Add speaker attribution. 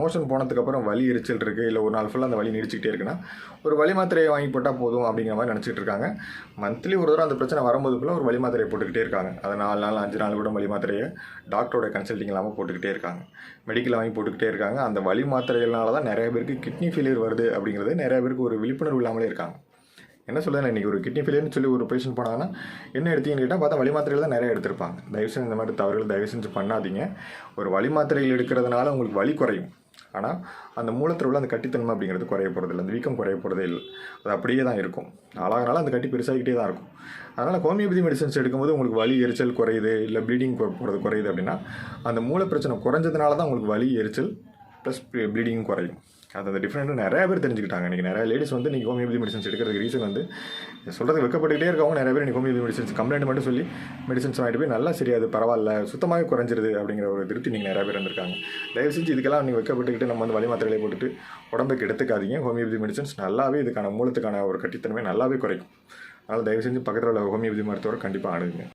Speaker 1: Motion போனதுக்கப்புறம் வலி எரிச்சல் இருக்குது இல்லை ஒரு நாள் ஃபுல்லாக அந்த வலி நீடிச்சிக்கிட்டே இருக்குன்னா ஒரு வலி மாத்திரையை வாங்கி போட்டால் போதும் அப்படிங்கிற மாதிரி நினச்சிட்டு இருக்காங்க. மந்த்லி ஒரு தடவை அந்த பிரச்சனை வரும்போதுக்குள்ளே ஒரு வலி மாத்திரையை போட்டுக்கிட்டே இருக்காங்க. அது நாலு நாள் அஞ்சு நாள் கூட வலி மாத்திரையை டாக்டரோட கன்சல்டிங் இல்லாமல் போட்டுக்கிட்டே இருக்காங்க. மெடிக்கல் வாங்கி போட்டுக்கிட்டே இருக்காங்க. அந்த வலி மாத்திரைகள்னால தான் நிறைய பேருக்கு கிட்னி ஃபெயிலியர் வருது அப்படிங்கிறது நிறைய பேருக்கு ஒரு விழிப்புணர்வு இல்லாமலே இருக்காங்க. என்ன சொல்லுது இன்றைக்கி ஒரு கிட்னி ஃபெயிலியர்னு சொல்லி ஒரு பேஷண்ட் போனாங்கன்னா என்ன எடுத்தீங்கன்னு கேட்டால் பார்த்தா வலி மாத்திரைகள் தான் நிறைய எடுத்திருப்பாங்க. தயவு செஞ்சு இந்த மாதிரி தவறுகள் தயவு செஞ்சு பண்ணாதீங்க. ஒரு வலி மாத்திரைகள் எடுக்கிறதுனால உங்களுக்கு வலி குறையும். ஆனால் அந்த மூலத்தில் உள்ள அந்த கட்டித்தன்மை அப்படிங்கிறது குறைய போகிறது இல்லை அந்த வீக்கம் குறைய போகிறதே இல்லை. அது அப்படியே தான் இருக்கும். நாளாக நாளாக அந்த கட்டி பெருசாகிக்கிட்டே தான் இருக்கும். அதனால் ஹோமியோபதி மெடிசன்ஸ் எடுக்கும்போது உங்களுக்கு வலி எரிச்சல் குறையுது இல்லை ப்ளீடிங் போகிறது குறையுது அப்படின்னா அந்த மூல பிரச்சனை குறைஞ்சதுனால தான் உங்களுக்கு வலி எரிச்சல் ப்ளஸ் ப்ளீடிங் குறையும். அது அந்த டிஃப்ரெண்ட் நிறைய பேர் தெரிஞ்சுக்கிட்டாங்க. இன்றைக்கி நிறைய லேடிஸ் வந்து நீங்கள் ஹோமியோபதி மெடிசன்ஸ் எடுக்கிறதுக்கு ரீசன் வந்து சொல்கிறது வெக்கப்பட்டுக்கிட்டே இருக்கவங்க நிறைய பேர் நீங்கள் ஹோமியோபதி மெடிசன்ஸ் கம்ப்ளைண்ட் மட்டும் சொல்லி மெடிசன்ஸ் வாங்கிட்டு போய் நல்லா சரியாது பரவாயில்ல சுத்தமாகவே குறைஞ்சிருது அப்படிங்கிற ஒரு திருப்தி நீங்கள் நிறைய பேர் இருந்திருக்காங்க தயவு செஞ்சு இதுக்கெல்லாம் நீங்கள் வெக்கப்பட்டுக்கிட்டு நம்ம வந்து வலி மாத்திரைகளை போட்டுட்டு உடம்புக்கு எடுத்துக்காதீங்க. ஹோமியோபதி மெடிசன்ஸ் நல்லாவே இதுக்கான மூலத்துக்கான ஒரு கட்டித்தன்மை நல்லாவே குறைக்கும் அதனால் தயவு செஞ்சு பக்கத்தில் உள்ள ஹோமியோபதி மருத்துவரை கண்டிப்பாக அணுகுங்க.